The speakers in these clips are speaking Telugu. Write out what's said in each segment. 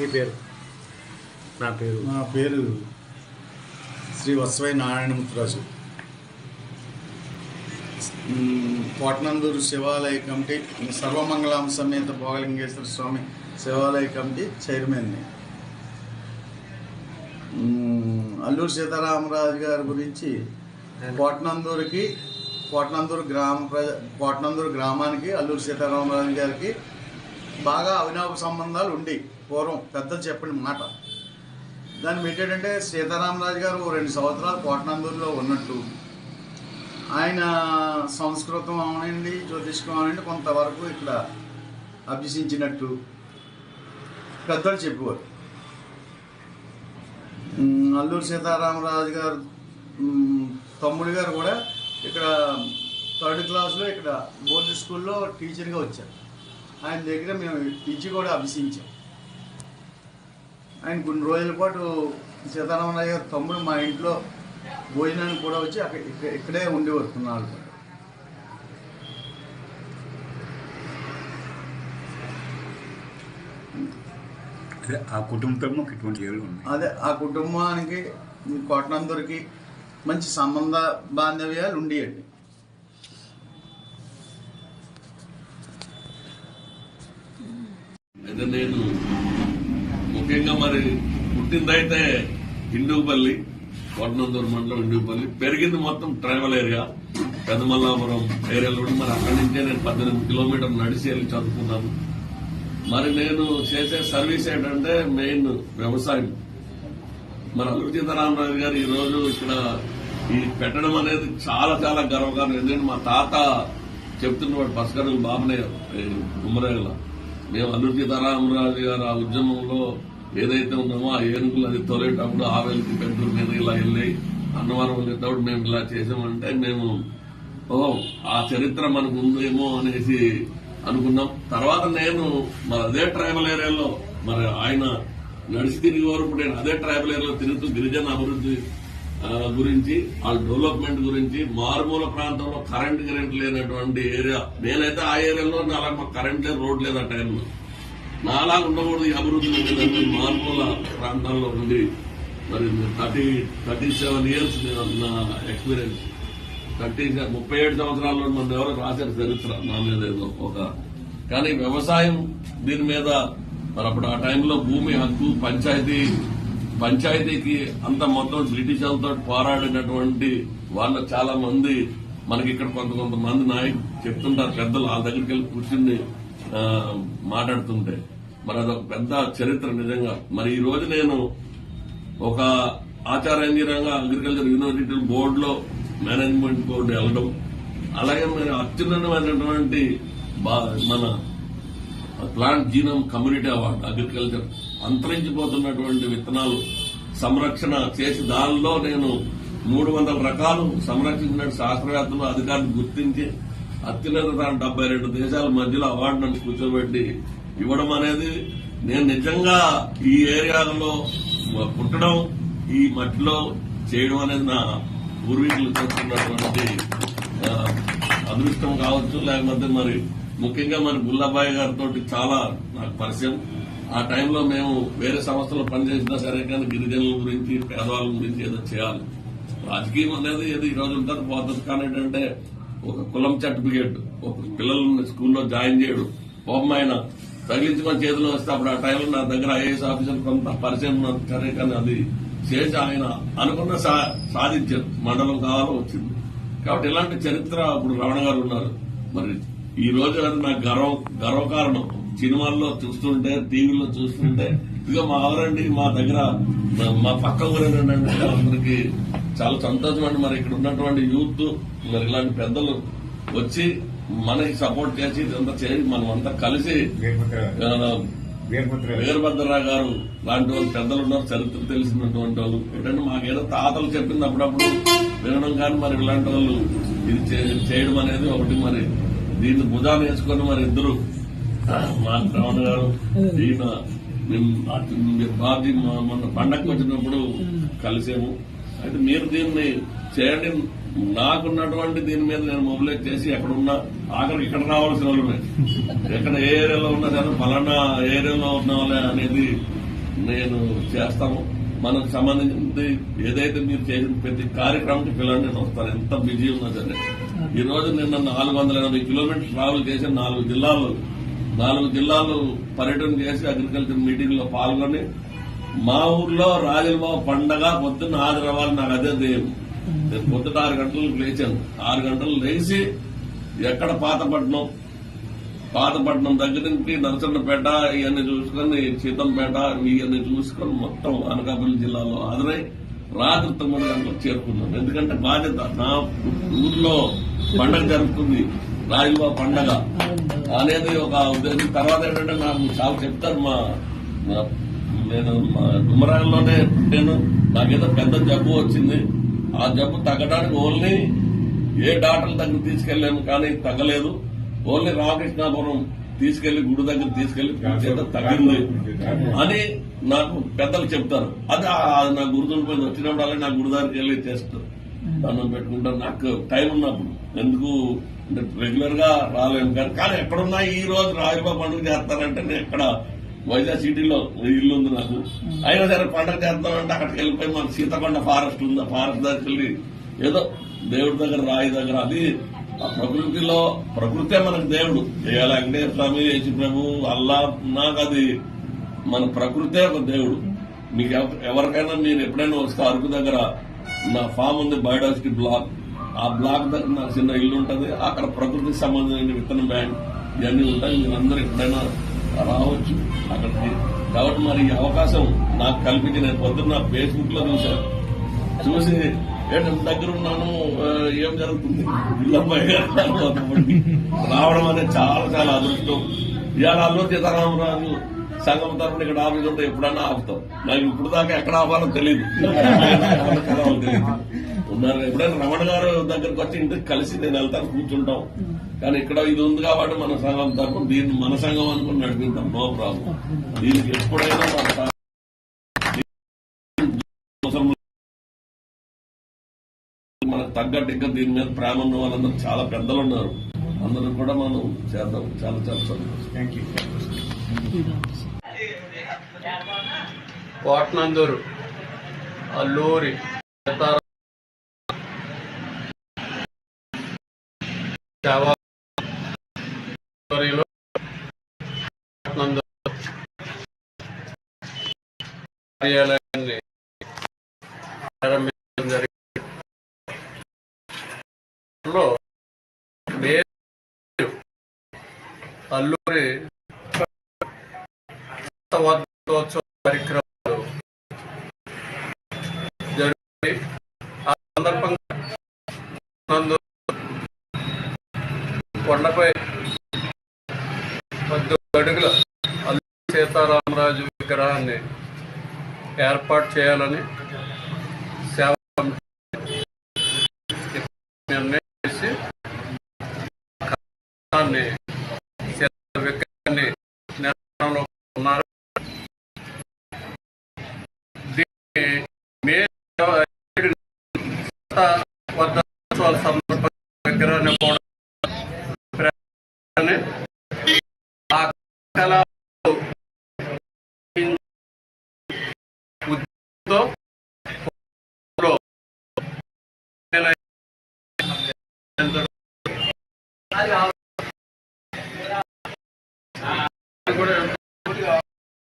మీ పేరు? నా పేరు? నా పేరు శ్రీ వత్సవై నారాయణముత్రాజు మ్, కోటనందూరు శివాలయ కమిటీ సర్వమంగళాం సమేత భోగలింగేశ్వర స్వామి శివాలయ కమిటీ చైర్మన్ని అల్లూరు సీతారామరాజు గారి గురించి కోటనందూరుకి కోటనందూరు గ్రామ ప్రజ కోటనందూరు గ్రామానికి అల్లూరు సీతారామరాజు గారికి బాగా అవినాభ సంబంధాలు ఉండి పూర్వం పెద్దలు చెప్పిన మాట. దాన్ని పెట్టాడంటే సీతారామరాజు గారు ఓ రెండు సంవత్సరాలు కోటనందూరులో ఉన్నట్టు. ఆయన సంస్కృతం అవునండి జ్యోతిష్కం అవునండి కొంతవరకు ఇక్కడ అభ్యసించినట్టు పెద్దలు చెప్పేవారు. అల్లూరు సీతారామరాజు గారు తమ్ముడు గారు కూడా ఇక్కడ థర్డ్ క్లాస్లో ఇక్కడ బోర్డు స్కూల్లో టీచర్గా వచ్చారు. ఆయన దగ్గర మేము పిచ్చి కూడా అభ్యసించాం. ఆయన కొన్ని రోజుల పాటు సీతారామరాజు గారు తమ్ముడు మా ఇంట్లో భోజనానికి కూడా వచ్చి అక్కడ ఇక్కడ- పాటు. అదే ఆ కుటుంబంతో మాకు ఇటువంటి ఏళ్ళు ఉన్నాయి అదే ఆ కుటుంబానికి కోటనందరికి మంచి సంబంధ బాంధవ్యాలు ఉండేయండి అయితే నేను ముఖ్యంగా మరి పుట్టిందైతే హిందూపల్లి కోటనందూరు మండలం హిందూపల్లి పెరిగింది మొత్తం ట్రైబల్ ఏరియా. పెదమల్లాపురం ఏరియాలో కూడా మరి అక్కడి నుంచే నేను పద్దెనిమిది కిలోమీటర్లు నడిచి వెళ్ళి చదువుకున్నాను. మరి నేను చేసే సర్వీస్ ఏంటంటే మెయిన్ వ్యవసాయం. మన అల్లూరి సీతారామరాజు గారు ఈ రోజు ఇక్కడ ఈ పెట్టడం అనేది చాలా చాలా గర్వకారణం. ఎందుకంటే మా తాత చెప్తున్నవాడు పసకడుగు బాబనే గుమ్మరేగల. మేము అల్లూరి సీతారామరాజు గారు ఆ ఉద్యమంలో ఏదైతే ఉన్నామో ఆ ఏనుగులు అది తొలేటప్పుడు ఆవేలికి పెంటూరు మీద ఇలా వెళ్ళి అన్నవరం వెళ్ళేటప్పుడు మేము ఇలా చేసామంటే మేము ఓ ఆ చరిత్ర మనకు ఉందేమో అనేసి అనుకున్నాం. తర్వాత నేను మరి అదే ట్రైబల్ ఏరియాలో మరి ఆయన నడిచి తిరిగి వరకు నేను అదే ట్రైబల్ ఏరియాలో తిరుగుతూ గిరిజన అభివృద్ధి గురించి వాళ్ళ డెవలప్మెంట్ గురించి మారుమూల ప్రాంతంలో కరెంట్ కరెంట్ లేనటువంటి ఏరియా నేనైతే ఆ ఏరియాలో నాలా మాకు కరెంట్ లేదు రోడ్ లేదు ఆ టైంలో నాలా ఉండకూడదు ఈ అభివృద్ధి లేదని మారుమూల ప్రాంతాల్లో ఉంది. మరి థర్టీ థర్టీ సెవెన్ ఇయర్స్ నా ఎక్స్పీరియన్స్. థర్టీ ముప్పై ఏడు సంవత్సరాల్లో మన ఎవరో రాశారు చరిత్ర. నా మీద ఏదో ఒక కానీ వ్యవసాయం దీని మీద మరి అప్పుడు ఆ టైంలో భూమి హక్కు పంచాయతీ పంచాయతీకి అంత మొత్తం బ్రిటిష్ వాళ్ళతో పోరాడినటువంటి వాళ్ళ చాలా మంది. మనకి ఇక్కడ కొంత కొంతమంది నాయకులు చెప్తుంటారు పెద్దలు వాళ్ళ దగ్గరికి వెళ్ళి కూర్చుని మాట్లాడుతుంటే. మరి అదొక పెద్ద చరిత్ర నిజంగా. మరి ఈ రోజు నేను ఒక ఆచార అగ్రికల్చర్ యూనివర్సిటీ బోర్డులో మేనేజ్మెంట్ బోర్డు వెళ్ళడం. అలాగే మరి అత్యున్నతమైనటువంటి బా- మన plant genome community award agriculture అంతరించిపోతున్నటువంటి విత్తనాలు సంరక్షణ చేసి దానిలో నేను మూడు వందల రకాలు సంరక్షించిన శాస్త్రవేత్తలు అధికారులు గుర్తించి అత్యున్నత డెబ్బై రెండు దేశాల మధ్యలో అవార్డు నన్ను కూర్చోబెట్టి ఇవ్వడం అనేది నేను నిజంగా ఈ ఏరియాలో పుట్టడం ఈ మట్టిలో చేయడం అనేది నా పూర్వీకులు చేస్తున్నటువంటి అదృష్టం కావచ్చు లేకపోతే మరి ముఖ్యంగా మరి బుల్లాబాయి గారితో చాలా నాకు పరిచయం. ఆ టైంలో మేము వేరే సంస్థలో పనిచేసినా సరే కానీ గిరిజనుల గురించి పేదవాళ్ళ గురించి ఏదో చేయాలి. రాజకీయం అనేది ఏదో ఈ రోజు ఉంటుంది పోతుంది కానీ ఏంటంటే ఒక కులం సర్టిఫికేట్ ఒక పిల్లల్ని స్కూల్లో జాయిన్ చేయడు. పాపం తగిలించుకొని చేతిలో వస్తే అప్పుడు ఆ టైంలో నా దగ్గర ఐఏఎస్ ఆఫీసర్ కొంత పరిచయం సరే కానీ అది చేసి ఆయన అనుకున్న సా- సాధించారు మండలం కావాలో వచ్చింది. కాబట్టి ఇలాంటి చరిత్ర అప్పుడు రమణ గారు ఉన్నారు. మరి ఈ రోజు అది నాకు గర్వం గర్వకారణం. సినిమాల్లో చూస్తుంటే టీవీలో చూస్తుంటే ఇక మా ఎవరండి మా దగ్గర మా- పక్క ఊరేనండి అందరికి చాలా సంతోషం అండి. మరి ఇక్కడ ఉన్నటువంటి యూత్ మరి ఇలాంటి పెద్దలు వచ్చి మనకి సపోర్ట్ చేసి ఇదంతా చేసి మనం అంతా కలిసి వీరభద్రరావు. గారు లాంటి వాళ్ళు పెద్దలు ఉన్నారు. చరిత్ర తెలిసినటువంటి వాళ్ళు. ఏంటంటే మాకేదో తాతలు చెప్పింది అప్పుడప్పుడు వినడం కానీ మరి ఇలాంటి వాళ్ళు ఇది చేయడం అనేది ఒకటి మరి. దీన్ని భుజాన్ని వేసుకొని మరి ఇద్దరు మా శ్రవణ గారు ఈయన మేము పార్టీ మొన్న పండగకి వచ్చినప్పుడు కలిసాము. అయితే మీరు దీన్ని చేయండి. నాకున్నటువంటి దీని మీద నేను మొబిలైజ్ చేసి ఎక్కడున్నా ఆఖరికి ఇక్కడ రావాల్సిన వాళ్ళు ఎక్కడ ఏ ఏరియాలో ఉన్నా కానీ ఫలానా ఏరియాలో ఉన్న అనేది నేను చేస్తాము. మనకు సంబంధించి ఏదైతే మీరు చేసిన ప్రతి కార్యక్రమానికి పిల్లలు నేను వస్తాను. ఎంత బిజీ ఉన్నా సరే. ఈ రోజు నిన్న నాలుగు వందల ఎనభై కిలోమీటర్లు ట్రావెల్ చేసి నాలుగు జిల్లాలు నాలుగు జిల్లాలు పర్యటన చేసి అగ్రికల్చర్ మీటింగ్లో పాల్గొని మా ఊర్లో రాజులబాబు పండగ పొద్దున్న ఆరు నాకు అదే దేయం నేను పొద్దుట ఆరు గంటలకు లేచాను. ఆరు గంటలు లేచి ఎక్కడ పాతపట్నం? పాతపట్నం దగ్గర నుంచి నరసన్నపేట ఇవన్నీ చూసుకొని సీతంపేట ఇవన్నీ చూసుకొని మొత్తం అనకాపల్లి జిల్లాలో ఆదురై రాత్రి తొమ్మిది గంటలకు చేరుకున్నాను. ఎందుకంటే బాధ్యత నా ఊర్లో పండగ జరుగుతుంది. రాజుబాబు పండగ అనేది ఒక ఉద్దేశం. తర్వాత ఏంటంటే నాకు చాలా చెప్తారు మా నేను మా గుమ్మరాల్లోనే నేను నాకేదో పెద్ద జబ్బు వచ్చింది. ఆ జబ్బు తగ్గడానికి ఓన్లీ ఏ డాక్టర్ దగ్గర తీసుకెళ్ళాను కానీ తగ్గలేదు. ఓన్లీ రామకృష్ణాపురం తీసుకెళ్ళి గుడి దగ్గర తీసుకెళ్ళి చేత తగ్గింది అని నాకు పెద్దలు చెప్తారు. అది నా అది నాకు గుర్తుండిపోయింది వచ్చినప్పుడు నా గుడి దగ్గరికి వెళ్ళి చేస్తారు దండం పెట్టుకుంటాను. నాకు టైం ఉన్నప్పుడు. ఎందుకు రెగ్యులర్గా రాలేము కానీ కానీ ఎక్కడున్నా ఈ రోజు రాజుబాబు పండుగ చేస్తారంటే నేను ఎక్కడ వైజాగ్ సిటీలో ఇల్లు ఉంది నాకు. అయినా సరే పండుగ చేస్తామంటే అక్కడికి వెళ్ళిపోయి మన సీతకొండ ఫారెస్ట్ ఉంది ఫారెస్ట్ దగ్గరికి వెళ్ళి ఏదో దేవుడి దగ్గర రాయి దగ్గర అది ఆ ప్రకృతిలో ప్రకృతే మనకు దేవుడు. ఏ వెంకటేశ్వర స్వామి యేసు ప్రభు అల్లా నాకు అది మన ప్రకృతే ఒక దేవుడు. మీకు ఎవరికైనా మీరు ఎప్పుడైనా వస్తే అరకు దగ్గర నా ఫామ్ ఉంది బయోడాసిటీ బ్లాక్. ఆ బ్లాక్ దగ్గర నా చిన్న ఇల్లు ఉంటది. అక్కడ ప్రకృతికి సంబంధించిన విత్తనం బ్యాంక్ ఇవన్నీ ఉంటాయి. మీరందరూ ఎప్పుడైనా రావచ్చు అక్కడికి. కాబట్టి మరి ఈ అవకాశం నాకు కల్పించి నేను పొద్దున్న ఫేస్బుక్లో చూశాను చూసి ఏంటి దగ్గర ఉన్నాను ఏం జరుగుతుంది? ఇల్లమ్మాయి రావడం అనేది చాలా చాలా అదృష్టం. ఇవాళ అల్లూరు సీతారామరాజు సంఘం తరఫున ఇక్కడ ఆఫీస్ ఉంటే ఎప్పుడన్నా ఆపుతాం. నాకు ఇప్పుడు దాకా ఎక్కడ ఆపాలో తెలియదు తెలియదు ఉన్నారు. ఎప్పుడైనా రమణ గారు దగ్గరకు వచ్చి ఇంటికి కలిసి నేను వెళ్తాను కూర్చుంటాం. కానీ ఇక్కడ ఇది ఉంది కాబట్టి మన సంఘం తరఫున దీన్ని మన సంఘం అనుకుని నడిపిస్తాం నో ప్రాబ్లం. దీనికి ఎప్పుడైనా మనకు తగ్గట్టు ఇంకా దీని మీద ప్రేమ ఉన్న వాళ్ళందరూ చాలా పెద్దలు ఉన్నారు. అందరూ కూడా మనం చేద్దాం. చాలా చాలా సంతోషం. థ్యాంక్ యూ కోటనందూరు అల్లూరి కార్యాలయాన్ని ప్రారంభించడం జరిగింది. లో అల్లూరి వార్షికోత్సవ కార్యక్రమాలు జరిగింది ఆ సందర్భంగా కొండపై పద్దు అడుగుల అల్లూరి సీతారామరాజు విగ్రహాన్ని ఏర్పాటు చేయాలని సేవ చేసి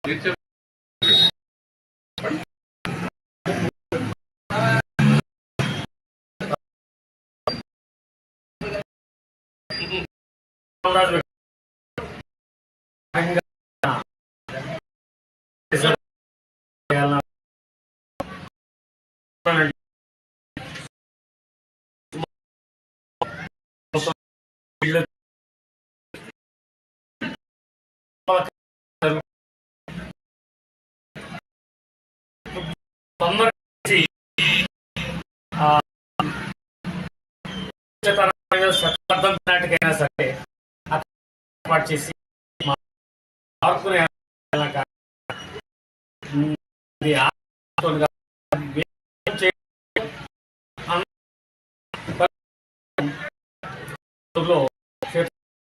It's a శతాబ్దం నాటికైనా సరే ఏర్పాటు చేసి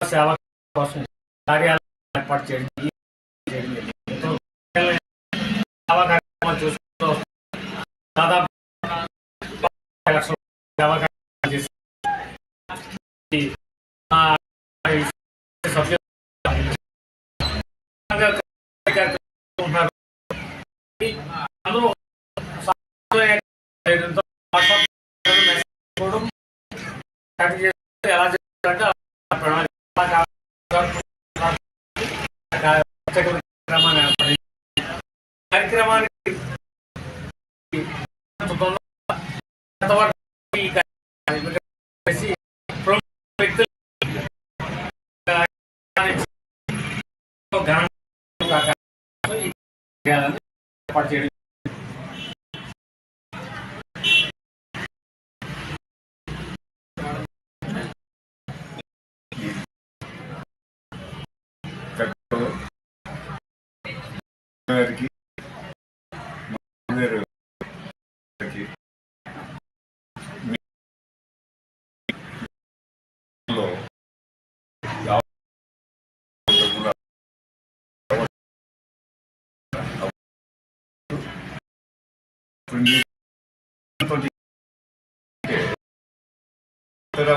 సేవ కోసం కార్యాలయం ఏర్పాటు చేయడం దాదాపు సేవా కార్యక్రమాలు ఆ, ఈ సభ్యులు ఉంటున్నారు. ఈ అందరూ సాంప్రదాయ చేయడంతో వాట్సాప్ మెసేజ్ కూడా కట్ చేస్తే ఎలా చేస్తారంటే ఆ ప్రణాళిక కార్యక్రమాన్ని ఏర్పడింది. కార్యక్రమానికి ఎంతవరకు ఈ కార్యక్రమం చేసి ప్రముఖ వ్యక్తులు ఘనంగా ఈ కార్యాలను ఏర్పాటు చేయడం గారికి కొన్ని తోటి ఇతర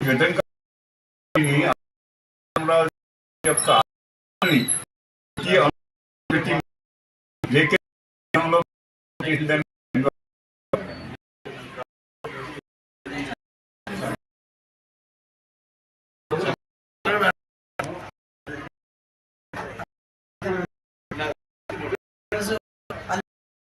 విధంగా యొక్క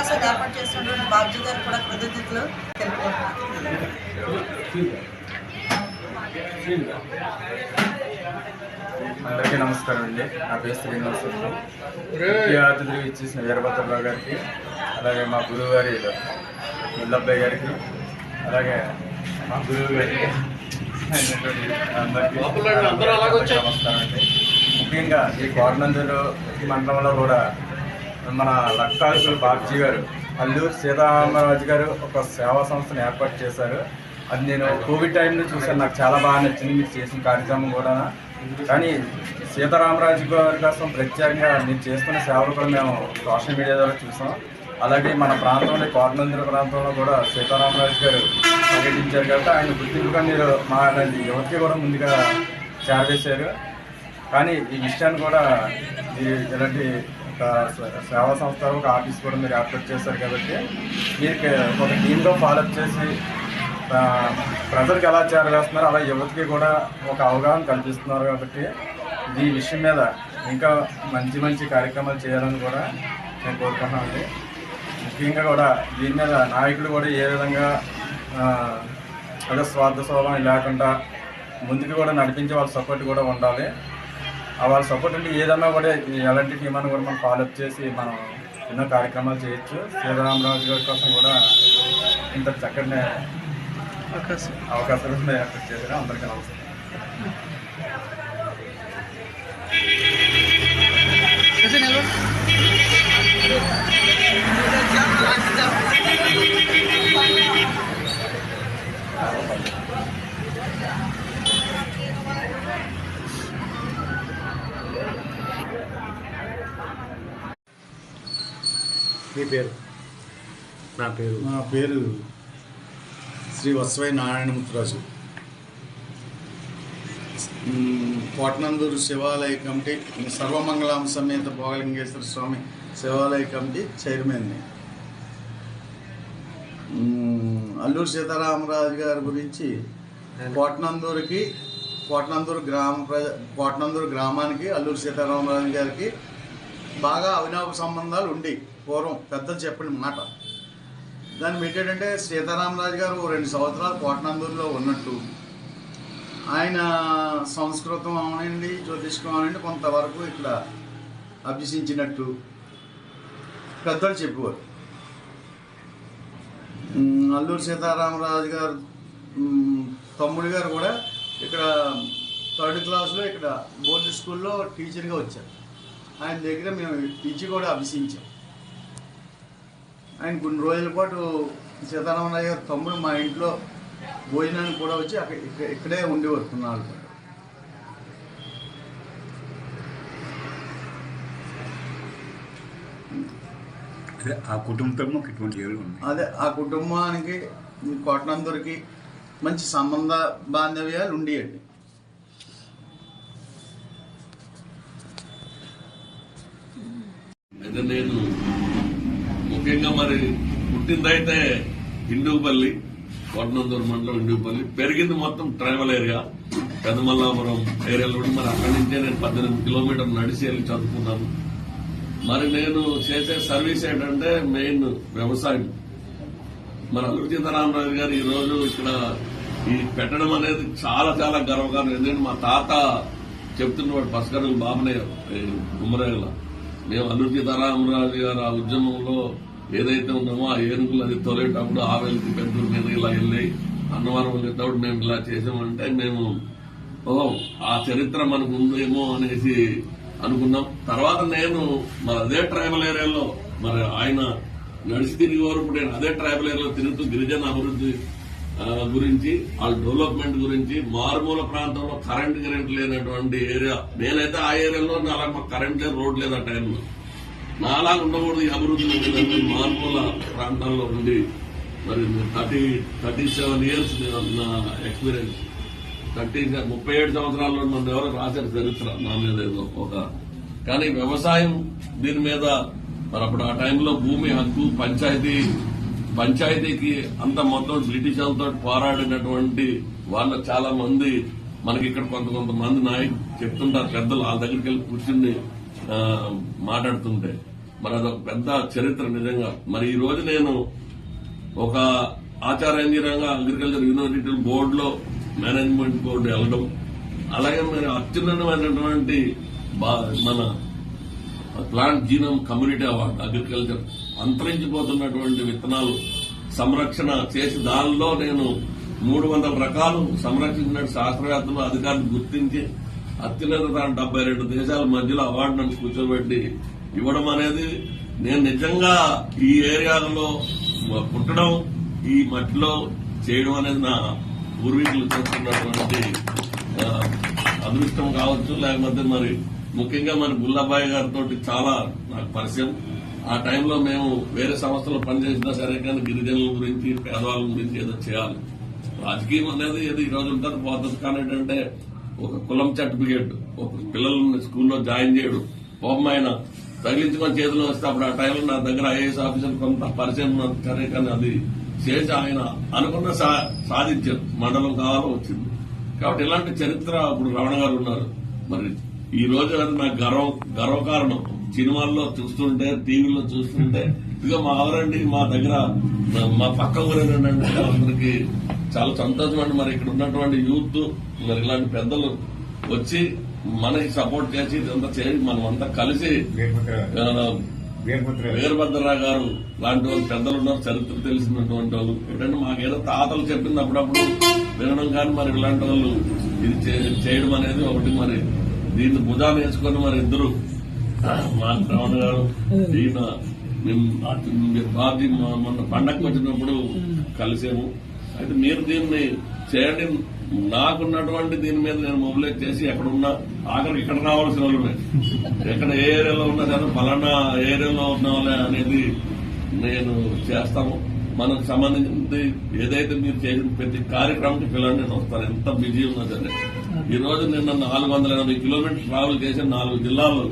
సదవకాశాన్ని ఏర్పాటు చేసినటువంటి బాబ్జీ గారు కూడా కృతజ్ఞతలు అందరికీ నమస్కారం అండి. నా పేరు శ్రీనివాసరావు ముఖ్య అతిథులు ఇచ్చేసిన వీరభద్రరావు గారికి అలాగే మా గురువు గారి ముల్లబ్బాయి గారికి అలాగే మా గురువు గారికి అయినటువంటి అందరికీ నమస్కారం అండి. ముఖ్యంగా ఈ కోరనందూరు మండలంలో కూడా మన లక్కాలకులు బాబ్జీ గారు అల్లూరు సీతారామరాజు గారు ఒక సేవా సంస్థను ఏర్పాటు చేశారు. అది నేను కోవిడ్ టైంలో చూశాను. నాకు చాలా బాగా నచ్చింది. మీరు చేసిన కార్యక్రమం కూడా కానీ సీతారామరాజు గారి కోసం ప్రత్యేకంగా మీరు చేస్తున్న సేవలు కూడా మేము సోషల్ మీడియా ద్వారా చూసాం. అలాగే మన ప్రాంతంలో కోటనందిర ప్రాంతంలో కూడా సీతారామరాజు గారు పర్యటించారు కాబట్టి ఆయన గుర్తింపుగా మీరు మా యువతకి కూడా ముందుగా చేరవేశారు. కానీ ఈ విషయాన్ని కూడా ఇలాంటి ఒక సేవా సంస్థ ఒక ఆఫీస్ కూడా మీరు ఏర్పాటు చేశారు కాబట్టి మీరు ఒక టీంలో ఫాలోఅప్ చేసి ప్రజలకు ఎలా చేరవేస్తున్నారు అలా యువతకి కూడా ఒక అవగాహన కల్పిస్తున్నారు కాబట్టి ఈ విషయం మీద ఇంకా మంచి మంచి కార్యక్రమాలు చేయాలని కూడా నేను కోరుకుంటున్నాను ముఖ్యంగా కూడా దీని మీద నాయకులు కూడా ఏ విధంగా అదే స్వార్థ స్వభావం లేకుండా ముందుకు కూడా నడిపించే వాళ్ళ సపోర్ట్ కూడా ఉండాలి. వాళ్ళ సపోర్ట్ అంటే ఏదన్నా కూడా ఎలాంటి టీమాన్ని కూడా మనం ఫాలోఅప్ చేసి మనం ఎన్నో కార్యక్రమాలు చేయొచ్చు. సీతారామరాజు గారి కోసం కూడా ఇంత చక్కటి అవకాశాలు ఏర్పాటు చేశారు. అందరికీ నమస్కారం. మీ పేరు? నా పేరు. నా పేరు శ్రీ వత్సవై నారాయణమూర్తిరాజు కోటనందూరు శివాలయ కమిటీ సర్వమంగళం సమేత భోగలింగేశ్వర స్వామి శివాలయ కమిటీ చైర్మన్ని అల్లూరు సీతారామరాజు గారి గురించి కోటనందూరుకి కోటనందూరు గ్రామ ప్రజ కోటనందూరు గ్రామానికి అల్లూరు సీతారామరాజు గారికి బాగా అవినాభ సంబంధాలు ఉండి పూర్వం పెద్దలు చెప్పిన మాట. దాన్ని పెట్టాడంటే సీతారామరాజు గారు రెండు సంవత్సరాలు కోటనందూరులో ఉన్నట్టు. ఆయన సంస్కృతం అవునండి జ్యోతిష్కం అవునండి కొంతవరకు ఇక్కడ అభ్యసించినట్టు పెద్దలు చెప్పేవారు. అల్లూరు సీతారామరాజు గారు తమ్ముడు గారు కూడా ఇక్కడ థర్డ్ క్లాస్లో ఇక్కడ బోర్డు స్కూల్లో టీచర్గా వచ్చారు. ఆయన దగ్గర మేము టీచర్ కూడా అభ్యసించాం. ఆయన కొన్ని రోజుల పాటు సీతారామరాజు గారు తమ్ముడు మా ఇంట్లో భోజనానికి కూడా వచ్చి అక్కడ ఇక్కడ- ఇక్కడే ఉండేవారు కొన్నాళ్ళు అదే ఆ కుటుంబంతో మాకు ఇటువంటి అదే ఆ కుటుంబానికి కోటనందరికి మంచి సంబంధ బాంధవ్యాలు ఉండేయండి. నేను ముఖ్యంగా మరి పుట్టిందైతే హిందూపల్లి కోటనందూరు మండలం హిందూపల్లి పెరిగింది మొత్తం ట్రైబల్ ఏరియా. పెదమల్లాపురం ఏరియాలో ఉండి మరి అక్కడి నుంచే నేను పద్దెనిమిది కిలోమీటర్లు నడిచి వెళ్ళి చదువుకున్నాను. మరి నేను చేసే సర్వీస్ ఏంటంటే మెయిన్ వ్యవసాయం. మన అల్లూరి సీతారామరాజు గారు ఈ రోజు ఇక్కడ ఈ పెట్టడం అనేది చాలా చాలా గర్వకారణం. ఎందుకంటే మా తాత చెప్తున్నవాడు పసకరులు బాబనే గుమ్మరేగల మేము అల్లూరి రామరాజు గారు ఆ ఉద్యమంలో ఏదైతే ఉన్నామో ఆ ఏనుగులు అది తొలేటప్పుడు ఆవేలికి పెద్దల మీద ఇలా వెళ్ళి అన్నవరం వెళ్ళేటప్పుడు మేము ఇలా చేసామంటే మేము ఓహో ఆ చరిత్ర మనకు ఉందేమో అనేసి అనుకున్నాం. తర్వాత నేను మరి అదే ట్రైబల్ ఏరియాలో మరి ఆయన నడిచి తిరిగి వరకు నేను అదే ట్రైబల్ ఏరియాలో తిరుగుతూ గిరిజన అభివృద్ధి గురించి వాళ్ళ డెవలప్మెంట్ గురించి మారుమూల ప్రాంతంలో కరెంట్ కరెంట్ లేనటువంటి ఏరియా. నేనైతే ఆ ఏరియాలో నాకు కరెంట్ లేదు రోడ్ లేదు ఆ టైంలో. నాలా ఉండకూడదు ఈ అభివృద్ధి లేదని మారుమూల ప్రాంతాల్లో ఉండి. మరి థర్టీ థర్టీ సెవెన్ ఇయర్స్ నా ఎక్స్పీరియన్స్. థర్టీ ముప్పై ఏడు సంవత్సరాల్లో నన్ను ఎవరో రాశారు చరిత్ర నా మీద ఏదో ఒక. కానీ వ్యవసాయం దీని మీద మరి అప్పుడు ఆ టైంలో భూమి హక్కు పంచాయతీ పంచాయతీకి అంత మొత్తం బ్రిటిష్ వాళ్ళతో పోరాడినటువంటి వాళ్ళ చాలా మంది మనకి ఇక్కడ కొంత కొంతమంది నాయకులు చెప్తుంటారు పెద్దలు వాళ్ళ దగ్గరికి వెళ్ళి కూర్చుని మాట్లాడుతుంటే. మరి అదొక పెద్ద చరిత్ర నిజంగా. మరి ఈ రోజు నేను ఒక ఆచార అగ్రికల్చర్ యూనివర్సిటీ బోర్డులో మేనేజ్మెంట్ బోర్డు వెళ్ళడం అలాగే మరి అత్యున్నతమైనటువంటి బా- మన plant genome community award agriculture అంతరించిపోతున్నటువంటి విత్తనాలు సంరక్షణ చేసి దానిలో నేను మూడు వందల రకాలు సంరక్షించిన శాస్త్రవేత్తలు అధికారులు గుర్తించి అత్యున్నత డెబ్బై రెండు దేశాల మధ్యలో అవార్డు నన్ను కూర్చోబెట్టి ఇవ్వడం అనేది నేను నిజంగా ఈ ఏరియాలో పుట్టడం ఈ మట్టిలో చేయడం అనేది నా పూర్వీకులు చేస్తున్నటువంటి అదృష్టం కావచ్చు లేకపోతే మరి ముఖ్యంగా మరి బుల్లాబాయ్ గారితో చాలా నాకు పరిచయం. ఆ టైంలో మేము వేరే సంస్థలో పనిచేసినా సరే కానీ గిరిజనుల గురించి పేదవాళ్ళ గురించి ఏదో చేయాలి. రాజకీయం అనేది ఏదో ఈ రోజు ఉంటుంది పోతుంది కానీ ఏంటంటే ఒక కులం సర్టిఫికేట్ ఒక పిల్లల్ని స్కూల్లో జాయిన్ చేయడం బొమ్మ తగిలించుకొని చేతిలో వస్తే అప్పుడు ఆ టైంలో నా దగ్గర ఐఏఎస్ ఆఫీసర్ కొంత పరిచయం ఉన్నది సరే కానీ అది చేసి ఆయన అనుకున్న సా- సాధించారు. మండలం కావాలో వచ్చింది. కాబట్టి ఇలాంటి చరిత్ర ఇప్పుడు రమణ గారు ఉన్నారు. మరి ఈ రోజు అది నాకు గర్వం గర్వకారణం సినిమాల్లో చూస్తుంటే టీవీలో చూస్తుంటే ఇక మా ఎవరండి మా దగ్గర మా- మా పక్క ఊరేనండి అందరికి చాలా సంతోషం అండి. మరి ఇక్కడ ఉన్నటువంటి యూత్ మరి ఇలాంటి పెద్దలు వచ్చి మనకి సపోర్ట్ చేసి ఇదంతా చేసి మనం అంతా కలిసి వీరభద్ర ఆ, వీరభద్ర వీరభద్రరావు గారు లాంటి వాళ్ళు పెద్దలు ఉన్నారు చరిత్ర తెలిసినటువంటి వాళ్ళు. ఏంటంటే మాకేదో తాతలు చెప్పింది అప్పుడప్పుడు వినడం కానీ మరి ఇలాంటి వాళ్ళు ఇది చేయడం అనేది ఒకటి మరి. దీన్ని భుజాన్ని వేసుకొని మరి ఇద్దరు మా శ్రవణ గారు ఈయన బాబీ మొన్న పండగకి వచ్చినప్పుడు కలిసాము. అయితే మీరు దీన్ని చేయండి నాకున్నటువంటి దీని మీద నేను మొబిలైజ్ చేసి ఎక్కడున్నా ఆఖరికి ఇక్కడ రావాల్సిన వాళ్ళు ఎక్కడ ఏ ఏరియాలో ఉన్నా కానీ ఫలానా ఏరియాలో ఉన్న అనేది నేను చేస్తాము. మనకు సంబంధించి ఏదైతే మీరు చేసిన ప్రతి కార్యక్రమానికి పిల్లలు నేను వస్తాను. ఎంత బిజీ ఉన్నా సరే. ఈ రోజు నిన్న నాలుగు వందల ఎనభై కిలోమీటర్లు ట్రావెల్ చేసి నాలుగు జిల్లాలు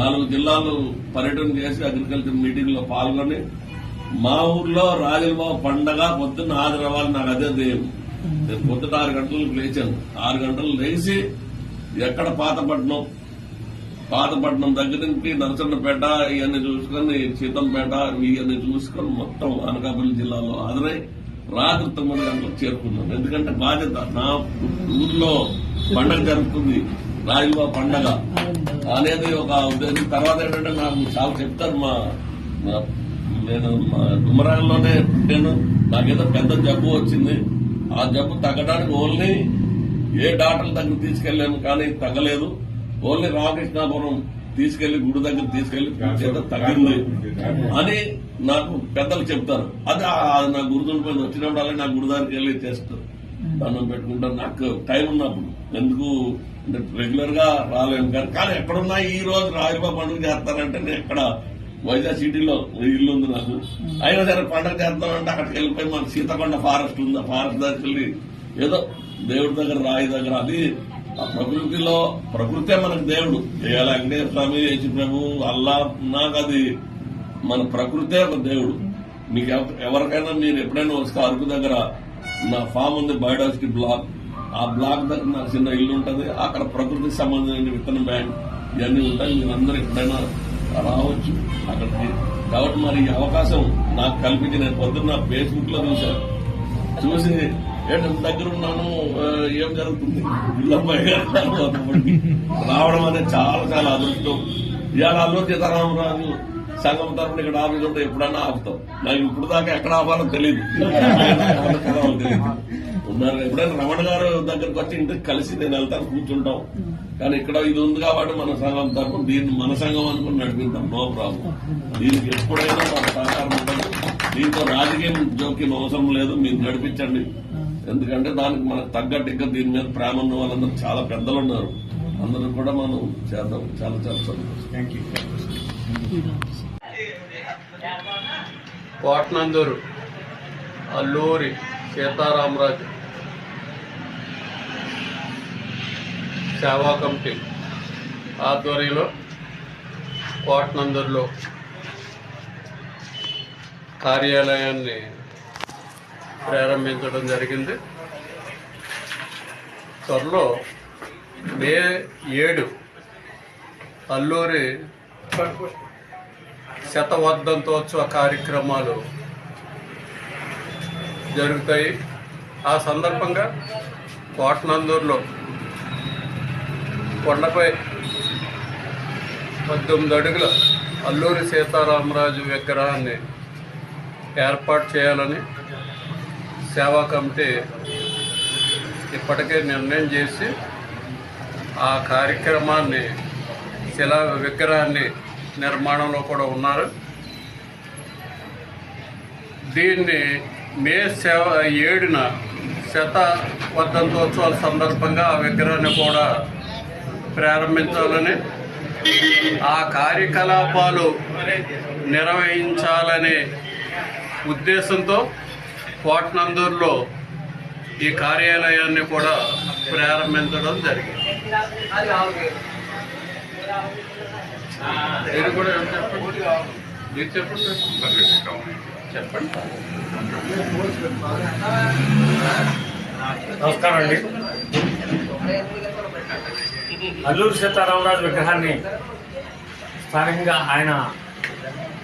నాలుగు జిల్లాలు పర్యటన చేసి అగ్రికల్చర్ మీటింగ్లో పాల్గొని మా ఊర్లో రాజులబాబు పండగ పొద్దున్న హాజరవ్వాలి నాకు అదే ధ్యేయం. నేను పొద్దుట ఆరు గంటలకు లేచాను. ఆరు గంటలు లేచి ఎక్కడ పాతపట్నం పాతపట్నం దగ్గర నుంచి నరసన్నపేట ఇవన్నీ చూసుకొని సీతంపేట ఇవన్నీ చూసుకొని మొత్తం అనకాపల్లి జిల్లాలో అదనై రాత్రి తొమ్మిది గంటలకు చేరుకున్నాను. ఎందుకంటే బాధ్యత నా ఊర్లో పండగ జరుగుతుంది. రాజుబా పండగ. అనేది ఒక ఉద్దేశం. తర్వాత ఏంటంటే నాకు చాలా చెప్తారు మా నేను మా పుట్టాను. నాకేదో పెద్ద జబ్బు వచ్చింది. ఆ జబ్బు తగ్గడానికి ఓన్లీ ఏ డాక్టర్ దగ్గర తీసుకెళ్ళాను కానీ తగ్గలేదు. ఓన్లీ రామకృష్ణాపురం తీసుకెళ్ళి గుడి దగ్గర తీసుకెళ్ళి చేత తగ్గింది. అని నాకు పెద్దలు చెప్తారు. అది నా గుర్తుండిపోయింది వచ్చినప్పుడు నా గుడి దగ్గరికి వెళ్ళి చేస్తారు. దండం పెట్టుకుంటాను నాకు టైం ఉన్నప్పుడు. ఎందుకు? రెగ్యులర్గా రాలేము కానీ కానీ ఎక్కడున్నా ఈ రోజు రాజుబా పండుగ చేస్తారంటే నేను ఎక్కడ వైజాగ్ సిటీలో ఇల్లు ఉంది నాకు. అయినా సరే పండగ చేస్తామంటే అక్కడికి వెళ్ళిపోయి మన సీతకొండ ఫారెస్ట్ ఉంది. ఆ ఫారెస్ట్ దగ్గరికి వెళ్ళి ఏదో దేవుడి దగ్గర రాయి దగ్గర అది ఆ ప్రకృతిలో ప్రకృతే మనకు దేవుడు. ఏ వెంకటేశ్వర స్వామి యేసు ప్రభు అల్లా నాకు అది మన ప్రకృతే ఒక దేవుడు. మీకు ఎవరికైనా మీరు ఎప్పుడైనా వస్తే అరకు దగ్గర నా ఫామ్ ఉంది బయోడాసిటీ బ్లాక్. ఆ బ్లాక్ దగ్గర నాకు చిన్న ఇల్లు ఉంటుంది. అక్కడ ప్రకృతికి సంబంధించిన విత్తన బ్యాంక్ ఇవన్నీ ఉంటాయి. మీరు అందరూ ఎప్పుడైనా రావచ్చు. అక్కడికి కాబట్టి మరి ఈ అవకాశం నాకు కల్పించి నేను పొద్దున్న ఫేస్బుక్లో చూశాను చూసి ఏంటి దగ్గర ఉన్నాను ఏం జరుగుతుంది? ఇల్లమ్మాయి గారు రావడం అనేది చాలా చాలా అదృష్టం. ఇవాళ అల్లూరు సీతారామరాజు సంఘం తరపున ఇక్కడ ఆఫీస్ ఉంటే ఎప్పుడన్నా ఆపుతాం. నాకు ఇప్పుడు దాకా ఎక్కడ ఆపాలో తెలియదు తెలియదు ఉన్నారు. ఎప్పుడైనా రమణ గారు దగ్గరకు వచ్చి ఇంటికి కలిసి నేను వెళ్తాను కూర్చుంటాం. కానీ ఇక్కడ ఇది ఉంది కాబట్టి మన సంఘం తరపున దీన్ని మన సంఘం అనుకుని నడిపిద్దాం. No problem. దీనికి ఎప్పుడైనా మన సహకారం ఉంటుంది. దీంతో రాజకీయం జోక్యం అవసరం లేదు. మీరు నడిపించండి. ఎందుకంటే దానికి మనకు తగ్గట్టు ఇంకా దీని మీద ప్రేమ ఉన్న వాళ్ళందరూ చాలా పెద్దలు ఉన్నారు. అందరూ కూడా మనం చేద్దాం. చాలా చాలా సంతోషం. కోటనందూరు అల్లూరి సీతారామరాజు. సేవా కమిటీ ఆధ్వర్యంలో కోటనందరిలో కార్యాలయాన్ని ప్రారంభించడం జరిగింది. త్వరలో మే ఏడు అల్లూరి శతవర్ధంతోత్సవ కార్యక్రమాలు జరుగుతాయి. ఆ సందర్భంగా కోటనందూరులో కొండపై పద్దెనిమిది అడుగుల అల్లూరి సీతారామరాజు విగ్రహాన్ని ఏర్పాటు చేయాలని సేవా కమిటీ ఇప్పటికే నిర్ణయం చేసి ఆ కార్యక్రమాన్ని శిలా విగ్రహాన్ని నిర్మాణంలో కూడా ఉన్నారు. దీన్ని మే సేవ ఏడున శత వర్ధంతోత్సవాల సందర్భంగా ఆ విగ్రహాన్ని కూడా ప్రారంభించాలని ఆ కార్యకలాపాలు నిర్వహించాలనే ఉద్దేశంతో కోటనందూరులో ఈ కార్యాలయాన్ని కూడా ప్రారంభించడం జరిగింది. మీరు కూడా ఏం చెప్పండి? మీరు చెప్పండి. చెప్పండి నమస్కారం అండి. అల్లూరు సీతారామరాజు విగ్రహాన్ని స్థానికంగా ఆయన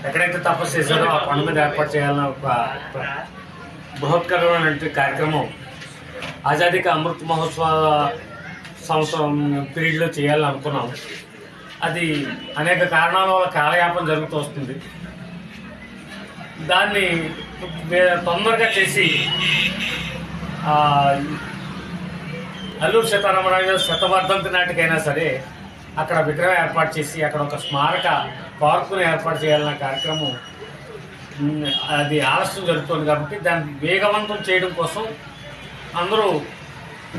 ఎక్కడైతే తపస్సు చేశారో ఆ కొండ మీద ఏర్పాటు చేయాలన్న ఒక బృహత్కరమైనటువంటి కార్యక్రమం ఆజాదీకి అమృత్ మహోత్సవ సంవత్సరం పీరియడ్లో చేయాలని అనుకున్నాం. అది అనేక కారణాల వల్ల కాలయాపన జరుగుతూ వస్తుంది. దాన్ని తొందరగా చేసి అల్లూరు సీతారామరాజు శతవర్ధంతి నాటికైనా సరే అక్కడ విగ్రహం ఏర్పాటు చేసి అక్కడ ఒక స్మారక పార్కును ఏర్పాటు చేయాలన్న కార్యక్రమం అది ఆలస్యం జరుగుతుంది కాబట్టి దాన్ని వేగవంతం చేయడం కోసం అందరూ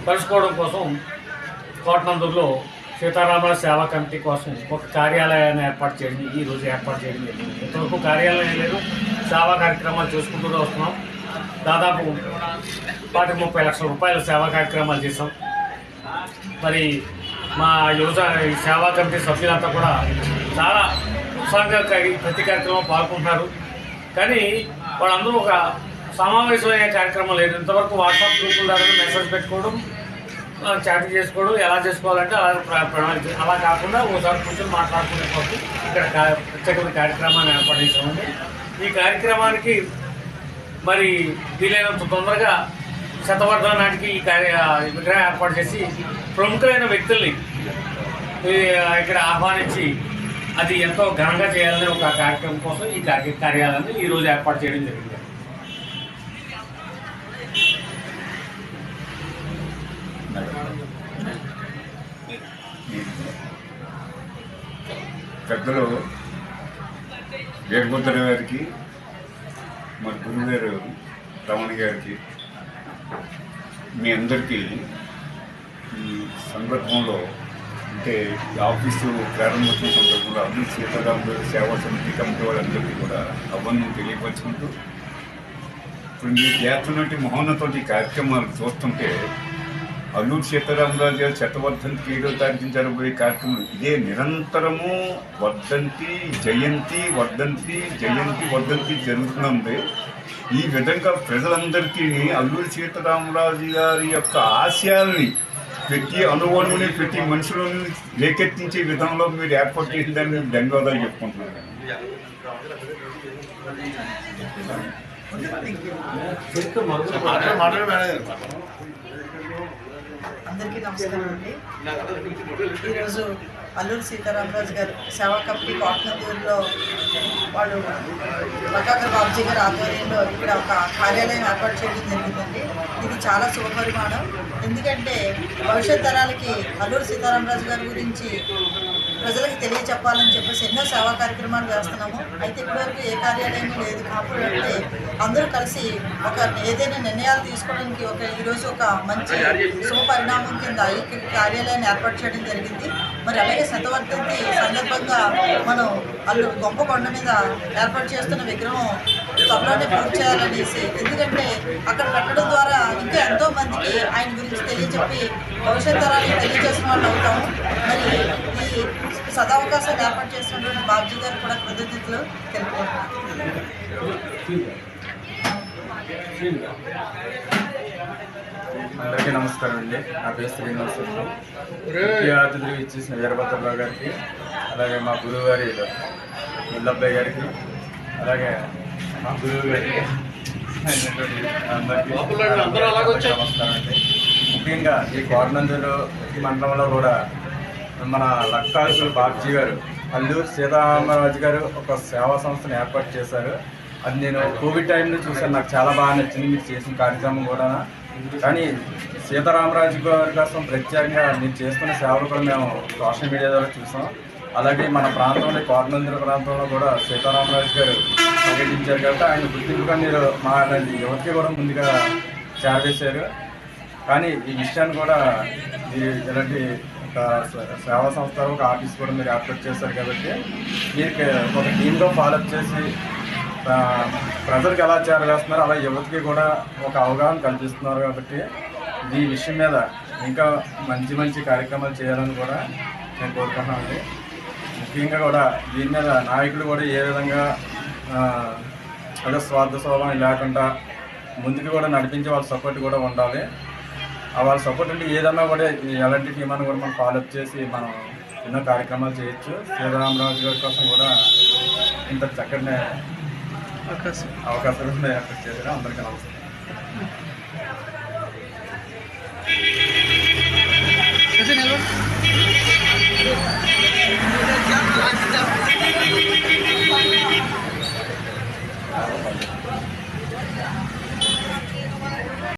కలుసుకోవడం కోసం కోటనందూరులో సీతారామరాజు సేవా కమిటీ కోసం ఒక కార్యాలయాన్ని ఏర్పాటు చేయడం ఈ రోజు ఏర్పాటు చేయడం జరిగింది. ఇంతవరకు కార్యాలయం లేదు సేవా కార్యక్రమాలు చేసుకుంటూనే వస్తున్నాం. దాదాపు పాటి ముప్పై లక్షల రూపాయల సేవా కార్యక్రమాలు చేసాం మరి మా యువత సేవా కమిటీ సభ్యులంతా కూడా చాలా ఉత్సాహంగా ప్రతి కార్యక్రమం పాల్గొంటున్నారు. కానీ వాళ్ళందరూ ఒక సమావేశమైన కార్యక్రమం లేదు. ఇంతవరకు వాట్సాప్ గ్రూపుల ద్వారా మెసేజ్ పెట్టుకోవడం చాట్ చాటింగ్ చేసుకోవడం ఎలా చేసుకోవాలంటే అలా ప్ర- ప్రణాళిక అలా కాకుండా ఒకసారి కూర్చొని మాట్లాడుకునే ఇక్కడ ప్రత్యేకమైన కార్యక్రమాన్ని ఏర్పాటు చేసామండి ఈ కార్యక్రమానికి మరి వీలైనంత తొందరగా శతవర్ధన నాటికి ఈ కార్య విగ్రహం ఏర్పాటు చేసి ప్రముఖులైన వ్యక్తుల్ని ఇక్కడ ఆహ్వానించి అది ఎంతో ఘనంగా చేయాలనే ఒక కార్యక్రమం కోసం ఈ కార్య కార్యాలయాన్ని ఈ రోజు ఏర్పాటు చేయడం జరిగింది. పెద్దలు వీరభద్ర గారికి మన గురుగారు రమణ గారికి మీ అందరికీ ఈ సందర్భంలో అంటే ఆఫీసు ప్రారంభోత్సవం సందర్భంలో అన్ని సీతారాములు సేవా సమితి కమిటీ వాళ్ళందరికీ కూడా అవ్వను తెలియపరచుకుంటూ ఇప్పుడు మీరు చేస్తున్నటువంటి మహోన్నతోటి కార్యక్రమాలు చూస్తుంటే అల్లూరు సీతారామరాజు గారు చట్టవర్ధంతికి ఏడో తారీఖున జరగబోయే కార్యక్రమం ఇదే నిరంతరము వర్ధంతి జయంతి వర్ధంతి జయంతి వర్ధంతి జరుగుతుంది ఈ విధంగా ప్రజలందరికీ అల్లూరి సీతారామరాజు గారి యొక్క ఆశయాల్ని ప్రతి అనువనుని ప్రతి మనుషులను రేకెత్తించే విధంలో మీరు ఏర్పాటు చేసిన దాన్ని ధన్యవాదాలు చెప్పుకుంటున్నాను. అందరికీ నమస్కారం అండి ఈరోజు అల్లూరి సీతారామరాజు గారు సేవా కమిటీ కాట్నందూరులో వాళ్ళు లకాకర్ బాబుజీ గారి ఆధ్వర్యంలో ఇక్కడ ఒక కార్యాలయం ఏర్పాటు చేయడం జరిగిందండి. ఇది చాలా శుభపరిమాణం. ఎందుకంటే భవిష్యత్ తరాలకి అల్లూరి సీతారామరాజు గారి గురించి ప్రజలకు తెలియచెప్పాలని చెప్పేసి ఎన్నో సేవా కార్యక్రమాలు వేస్తున్నాము. అయితే ఇప్పటివరకు ఏ కార్యాలయం లేదు. కాకపోతే అందరూ కలిసి ఒక ఏదైనా నిర్ణయాలు తీసుకోవడానికి ఒక ఈరోజు ఒక మంచి శుభ పరిణామం కింద ఈ కార్యాలయాన్ని ఏర్పాటు చేయడం జరిగింది. మరి అలాగే శతవర్ధంతి సందర్భంగా మనం అల్లు గొప్ప కొండ మీద ఏర్పాటు చేస్తున్న విగ్రహం త్వరలోనే పూర్తి చేయాలనేసి ఎందుకంటే అక్కడ పెట్టడం ద్వారా ఇంకా ఎంతో మందికి ఆయన గురించి తెలియచెప్పి భవిష్యత్ తరాలకు తెలియజేసిన వాళ్ళు అవుతాము మరి ఈ సదావకాశాన్ని ఏర్పాటు చేసినటువంటి బాబ్జీ గారు కూడా కృతజ్ఞతలు అందరికీ నమస్కారం అండి. నా పేరు శ్రీనివాసరావు ముఖ్య అతిథులు ఇచ్చేసిన వీరభద్రరావు గారికి అలాగే మా గురువు గారి ముల్లబ్బాయి గారికి అలాగే మా గురువు గారికి అందరికీ నమస్కారం అండి. ముఖ్యంగా ఈ కోరనందూరు మండలంలో కూడా మన లక్కాసులు బాబ్జీ గారు అల్లూరు సీతారామరాజు గారు ఒక సేవా సంస్థను ఏర్పాటు చేశారు. అది నేను కోవిడ్ టైంలో చూశాను. నాకు చాలా బాగా నచ్చింది. మీరు చేసిన కార్యక్రమం కూడా కానీ సీతారామరాజు గారి కోసం ప్రత్యేకంగా మీరు చేస్తున్న సేవలు కూడా మేము సోషల్ మీడియా ద్వారా చూసాం. అలాగే మన ప్రాంతంలో కోటనందిర ప్రాంతంలో కూడా సీతారామరాజు గారు పర్యటించారు కాబట్టి ఆయన గుర్తింపుగా మీరు మా యువతకి కూడా ముందుగా చేరవేశారు. కానీ ఈ విషయాన్ని కూడా ఇలాంటి ఒక సేవా సంస్థ ఒక ఆఫీస్ కూడా మీరు ఏర్పాటు చేశారు కాబట్టి మీరు ఒక టీమ్గా ఫాలోఅప్ చేసి ప్రజలకు ఎలా చేరవేస్తున్నారు అలా యువతకి కూడా ఒక అవగాహన కల్పిస్తున్నారు కాబట్టి ఈ విషయం మీద ఇంకా మంచి మంచి కార్యక్రమాలు చేయాలని కూడా నేను కోరుకుంటున్నాను ముఖ్యంగా కూడా దీని మీద నాయకులు కూడా ఏ విధంగా అదే స్వార్థ స్వభావం లేకుండా ముందుకు కూడా నడిపించే వాళ్ళ సపోర్ట్ కూడా ఉండాలి. వాళ్ళ సపోర్ట్ అంటే ఏదన్నా కూడా ఎలాంటి టీమ్ అని కూడా మనం ఫాలోఅప్ చేసి మనం ఎన్నో కార్యక్రమాలు చేయొచ్చు. శ్రీరామరాజు గారి కోసం కూడా ఇంత చక్కటి అవకాశం. అవకాశాలు ఏర్పాటు చేశారు అందరికీ నమస్తే.